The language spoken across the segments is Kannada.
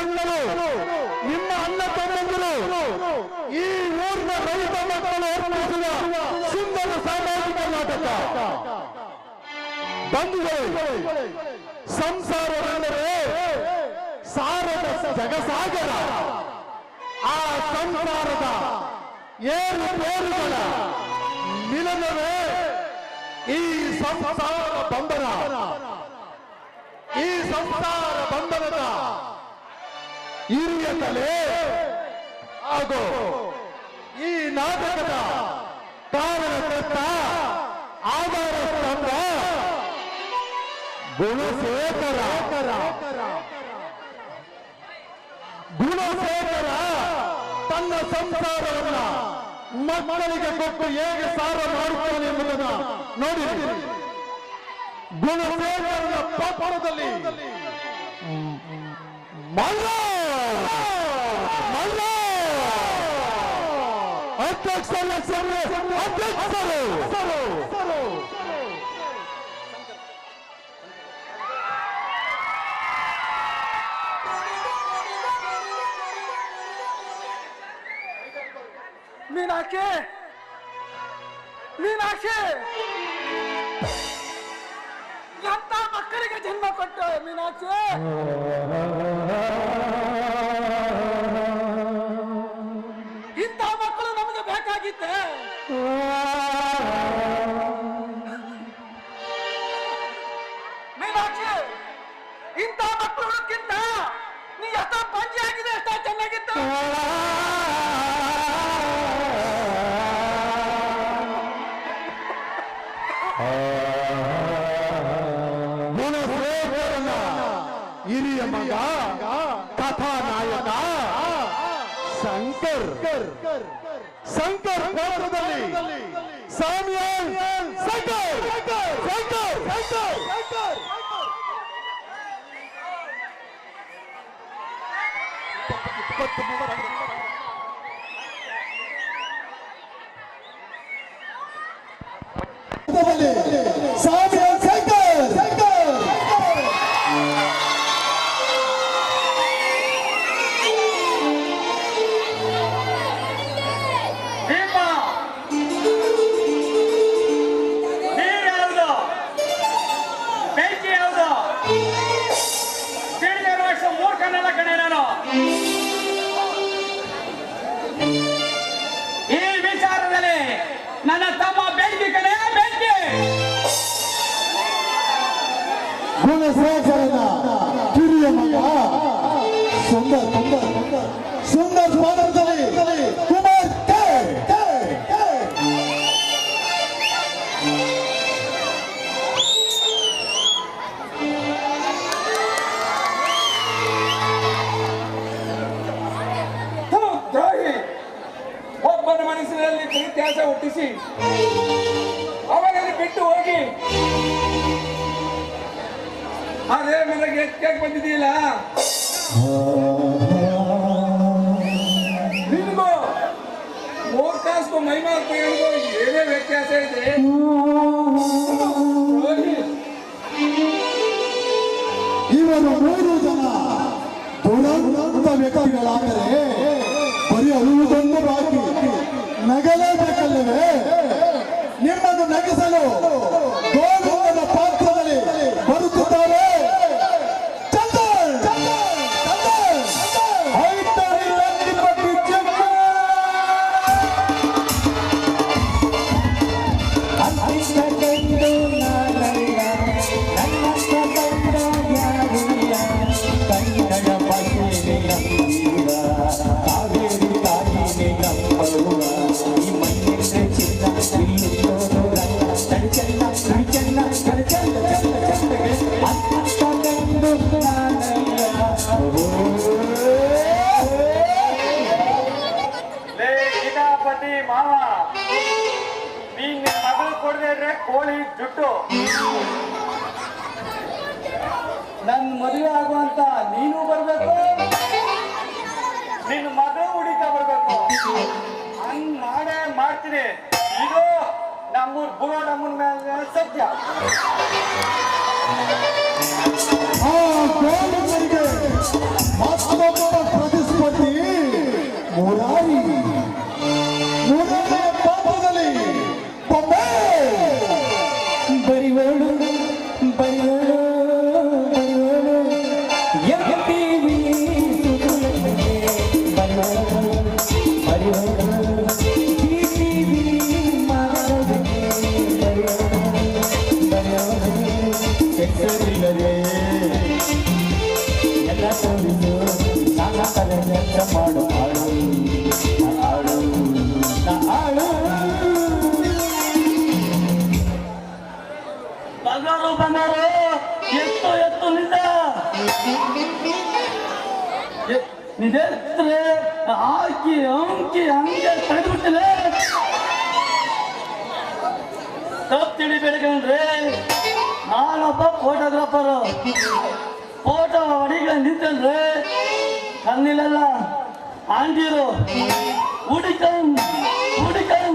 ಮಕ್ಕಳು ನಿಮ್ಮ ಅಣ್ಣ ತಮ್ಮಂದಿರು, ಈ ಊರಿನ ರೈತ ಮಕ್ಕಳು ಅರ್ಪಿಸಿದ ಸುಂದರ ಸಾಮಾಜಿಕ ನಾಟಕ. ಬಂಧುಗಳು ಸಂಸಾರವೆಂದರೆ ಸಾರದ ಜಗಸಾಗರ. ಆ ಸಂಸಾರದ ಏರು ಏರುಗಳ ಮಿಲನವೇ ಈ ಸಂಸಾರ ಬಂಧನ. ಈ ಸಂಸಾರ ಬಂಧನದ ಹಿರಿಯ ತಲೆ ಹಾಗೂ ಈ ನಾಟಕದ ಕಾರಣಕರ್ತ ಆಧಾರ ಸ್ತಂಭ ಗುಣಶೇಖರ. ಗುಣಶೇಖರ ತನ್ನ ಸಂಸಾರವನ್ನ ಮಕ್ಕಳಿಗೆ ಕೊಟ್ಟು ಹೇಗೆ ಸಾರ ಮಾಡುತ್ತಾನೆ ಎಂಬುದನ್ನ ನೋಡಿ ಗುಣಶೇಖರನ ಪಾಪದಲ್ಲಿ ಮಲ್ಲ ಮಲ್ಲ ಅಧ್ಯಕ್ಷರ ಅಧ್ಯಕ್ಷರು ಮೀನಾಕ್ಷಿ ಮೀನಾಕ್ಷಿ ಎಂತ ಮಕ್ಕಳಿಗೆ ಜನ್ಮ ಕೊಟ್ಟು ಮೀನಾಕ್ಷಿ ಮಕ್ಕಳುಕ್ಕಿಂತ ನೀ ಎಷ್ಟ ಪಂಚಿ ಆಗಿದೆ ಎಷ್ಟ ಚೆನ್ನಾಗಿತ್ತು. ಹಿರಿಯ ಮಗ ಕಥಾನಾಯಕ ಶಂಕರ್. ಶಂಕರ್ ಪಾತ್ರದಲ್ಲಿ ಸಾಮಿಯಾನ್ ಶಂಕರ್ ಶಂಕರ್ ಶಂಕರ್. 빨리 ಗುಣಶೇಖರನ ಕಿರಿಯ ಮಗ, ಸುಂದರ್ ಸುಂದರ್ ಸುಂದರ್ ಪಾತ್ರದಲ್ಲಿ ಕುಮಾರ್ ದ್ರೋಹಿ. ಒಬ್ಬನ ಮನಸ್ಸಿನಲ್ಲಿ ಇತಿಹಾಸ ಹುಟ್ಟಿಸಿ, ಅವನಲ್ಲಿ ಬಿಟ್ಟು ಹೋಗಿ ಅದೇ ಮನೆಗೆ ಎತ್ಕಕ್ಕೆ ಬಂದಿದೀಯಲ್ಲ ನಿನಗೂ ಕಾಸು ಮೈಮಾರ್ ತೆಗೆದು ಏನೇ ವ್ಯತ್ಯಾಸ ಇದೆ? ಇವರು ಮೂರು ಜನ ದುರಂತ ವ್ಯಕ್ತಿಗಳಾದರೆ ಬರೀ ಅರುವುದೊಂದು ಬಾಕಿ. ನಗಲೇಬೇಕಲ್ಲವೇ? ನಿಮ್ಮನ್ನು ನಗಿಸಲು. ಕೋಳಿ ಜುಟ್ಟು. ನನ್ನ ಮದುವೆ ಆಗುವಂತ ನೀನು ಬರ್ಬೇಕು? ನಿನ್ನ ಮಗಳು ಹುಡುಕ ಬರ್ಬೇಕು. ಹಂಗ್ ಮಾಡೇ ಮಾಡ್ತೀನಿ. ಇದು ನಮ್ಮೂರ್ ಗುರು ನಮ್ಮನ್ ಮೇಲೆ ಸತ್ಯ ಎತ್ತರೆ ಆಕಿ, ಅಂಕಿ ಹಂಗೆ ತಡೆದ್ಬಿಟ್ಟಲೆ ತಪ್ಪು ತಿಳಿಬೇಡ ಕಣ್ರೆ ನಾನೊಬ್ಬ ಫೋಟೋಗ್ರಾಫರ್ ಫೋಟೋ ಹೊಡಿಕೊಂಡು ನಿಂತಂದ್ರೆ ಕಣ್ಣಿಲ್ಲಲ್ಲ ಆಂಟಿರು ಹುಡುಕಂಡ್ ಹುಡುಕಂಡ್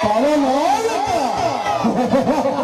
好了来了。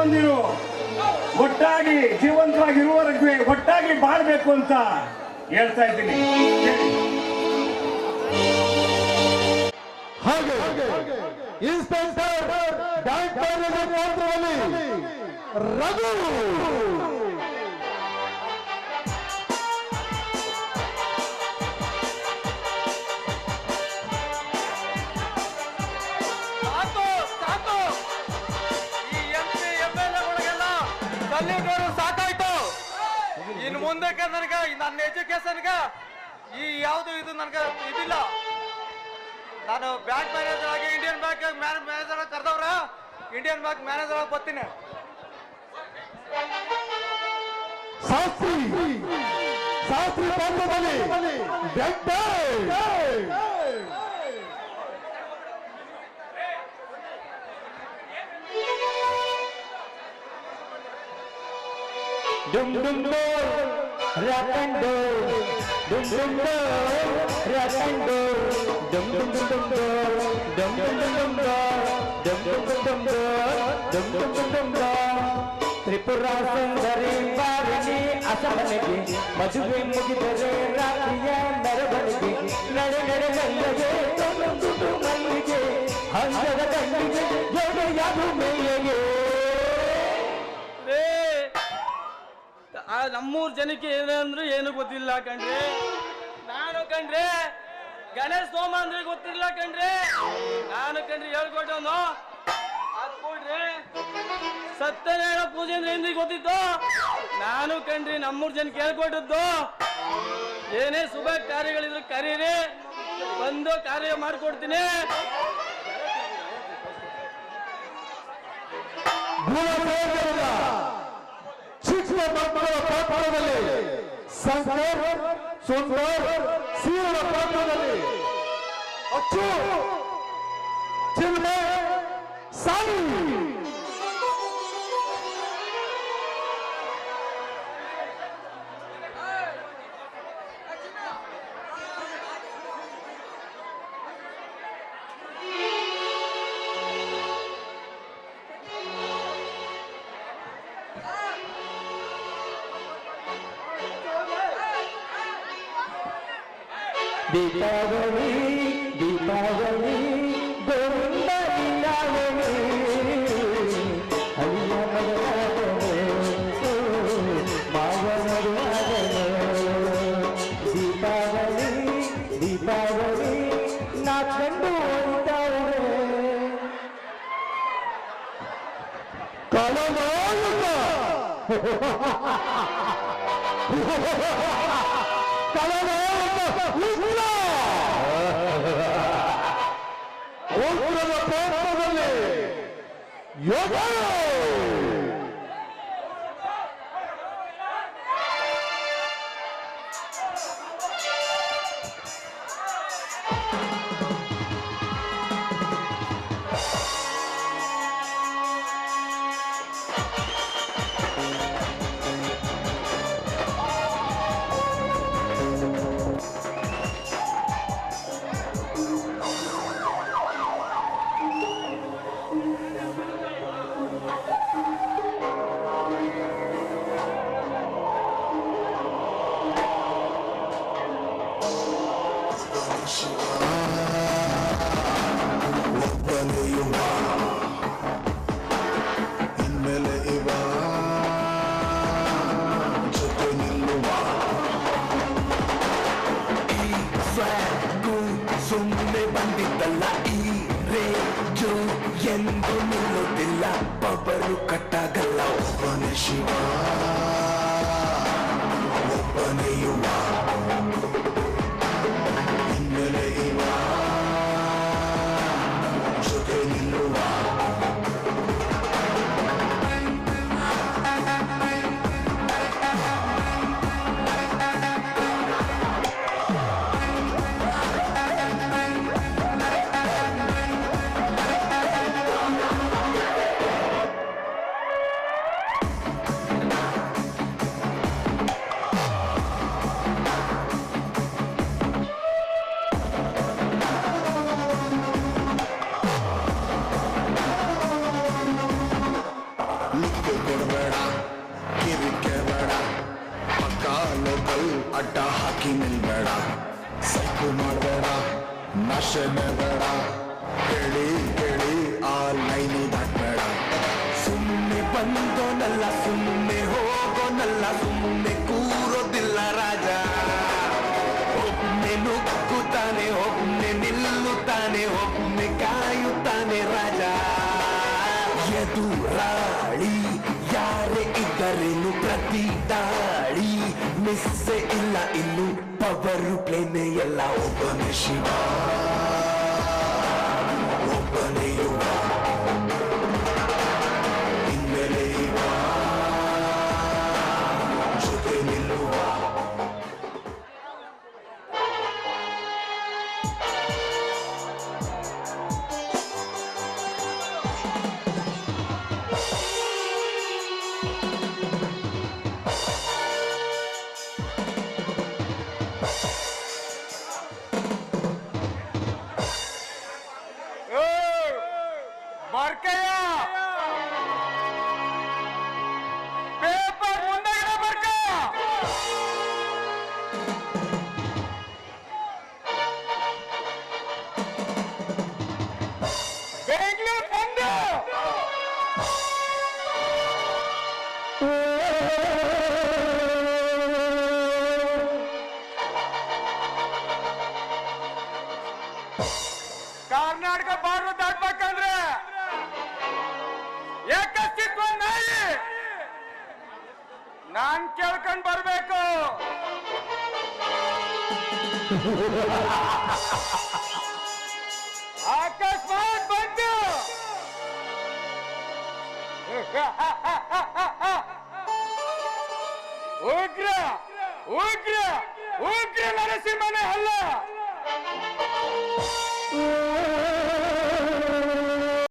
ಬಂದಿರು. ಒಟ್ಟಾಗಿ ಜೀವಂತವಾಗಿರುವವರೆಗೆ ಒಟ್ಟಾಗಿ ಬಾಳ್ಬೇಕು ಅಂತ ಹೇಳ್ತಾ ಇದ್ದೀನಿ. ಹಾಗೆ ಇನ್ಸ್ಪೆಕ್ಟರ್ ಡಾಕ್ಟರ್ ರಘು. ಮುಂದಕ್ಕೆ ನನಗೆ ನನ್ನ ಎಜುಕೇಶನ್ಗ ಈ ಯಾವುದು ಇದು ನನಗೆ ಇದಿಲ್ಲ. ನಾನು ಬ್ಯಾಂಕ್ ಮ್ಯಾನೇಜರ್ ಆಗಿ ಇಂಡಿಯನ್ ಬ್ಯಾಂಕ್ ಮ್ಯಾನೇಜರ್ ಕರೆದವ್ರ ಇಂಡಿಯನ್ ಬ್ಯಾಂಕ್ ಮ್ಯಾನೇಜರ್ ಆಗಿ ಬರ್ತೀನಿ. ಶಾಸ್ತ್ರಿ ಶಾಸ್ತ್ರಿ ಡುಮ್ Dum dum రతన్ డో డుమ్ డుమ్ డో రతన్ డో డుమ్ డుమ్ డుమ్ డో డుమ్ డుమ్ డుమ్ డో డుమ్ డుమ్ డుమ్ త్రిపుర సుందరి వారిని అసమనికి మధువే ముగిదరే రాత్రియ నరవనికి నడ మల్లగే తొమ్మిది మల్లిగే హంసద కన్నిగే జోడ యాదు మెయ్యగే ಆ ನಮ್ಮೂರ್ ಜನಕ್ಕೆ ಏನಂದ್ರು ಏನು ಗೊತ್ತಿಲ್ಲ ಕಣ್ರಿ. ನಾನು ಕಣ್ರಿ, ಗಣೇಶ್ ಸೋಮ ಅಂದ್ರೆ ಗೊತ್ತಿಲ್ಲ ಕಣ್ರಿ. ನಾನು ಕಣ್ರಿ ಹೇಳ್ಕೊಟ್ಟವನು. ಅದ್ ಕೊಡ್ರಿ. ಸತ್ಯನಾರಾಯಣ ಪೂಜೆ ಅಂದ್ರೆ ಏನ್ರಿ ಗೊತ್ತಿತ್ತು? ನಾನು ಕಣ್ರಿ ನಮ್ಮೂರ್ ಜನ ಕೇಳ್ಕೊಟ್ಟದ್ದು ಏನೇ ಶುಭ ಕಾರ್ಯಗಳಿದ್ರು ಕರೀರಿ. ಬಂದು ಕಾರ್ಯ ಮಾಡ್ಕೊಡ್ತೀನಿ. ಪಾತ್ರದಲ್ಲಿ ಶಂಕರ್ ಸುಂದರ್ ಸೀರನ ಪಾತ್ರದಲ್ಲಿ ಅಚ್ಚು ಚಿನ್ಮಯ ಸಾಯಿ தீபாவளி தீபாவளி கோவிந்த தீபாவளி அழியா மதுராதனே பாவ மதுராதனே தீபாவளி தீபாவளி நா கண்டு கலமாயுமா தலைவர் ಸುಮ್ಮನೆ ಬಂದಿದ್ದಲ್ಲ ಈ ರೇಜು ಎಂದು ನಿಲ್ಲುತ್ತಿಲ್ಲ ಒಬ್ಬರು ಕಟ್ಟಾಗಲ್ಲ ಒಬ್ಬನೇ ಶಿವ in the water. ಅಡ್ಡ ಹಾಕಿ ನಿಲ್ಬೇಡ. ಸೈಕು ಮಾಡಬೇಡ ನಶೆನೆ ಬೇಡ ಹೇಳಿ ಕೇಳಿ, ಆ ಲೈನು ದಾಟಬೇಡ. ಸುಮ್ಮನೆ ಬಂದೋನಲ್ಲ ಸುಮ್ಮನೆ ಹೋಗೋನಲ್ಲ ಸುಮ್ಮನೆ ಕೂರೋದಿಲ್ಲ ರಾಜ. ಒಮ್ಮೆ ನುಕ್ಕುತ್ತಾನೆ ಒಬ್ಬನೆ ನಿಲ್ಲುತ್ತಾನೆ ಒಬ್ಬನೆ ಕಾಯುತ್ತಾನೆ ರಾಜ. ಎದುರಾಳಿ ಯಾರೇ ಇದ್ದರೇನು ಪ್ರತಿ ಮಿಸ್ಸೆ ಇಲ್ಲ ಇನ್ನು ಪವರು ಪ್ಲೇನೆ ಎಲ್ಲ ಒಬ್ಬನೇ ಶಿವ you ಕರ್ನಾಟಕ ಬಾರ್ಡರ್ ದಾಟ್ಬೇಕಂದ್ರೆ ಏಕಸ್ತಿತ್ವ ನಾಯಿ. ನಾನ್ ಕೇಳ್ಕೊಂಡ್ ಬರ್ಬೇಕು. ಅಕಸ್ಮಾತ್ ಬಂದು. ಉಗ್ರ ಉಗ್ರ ಉಗ್ರ ನರಸಿಂಹನೇ ಅಲ್ಲ Oh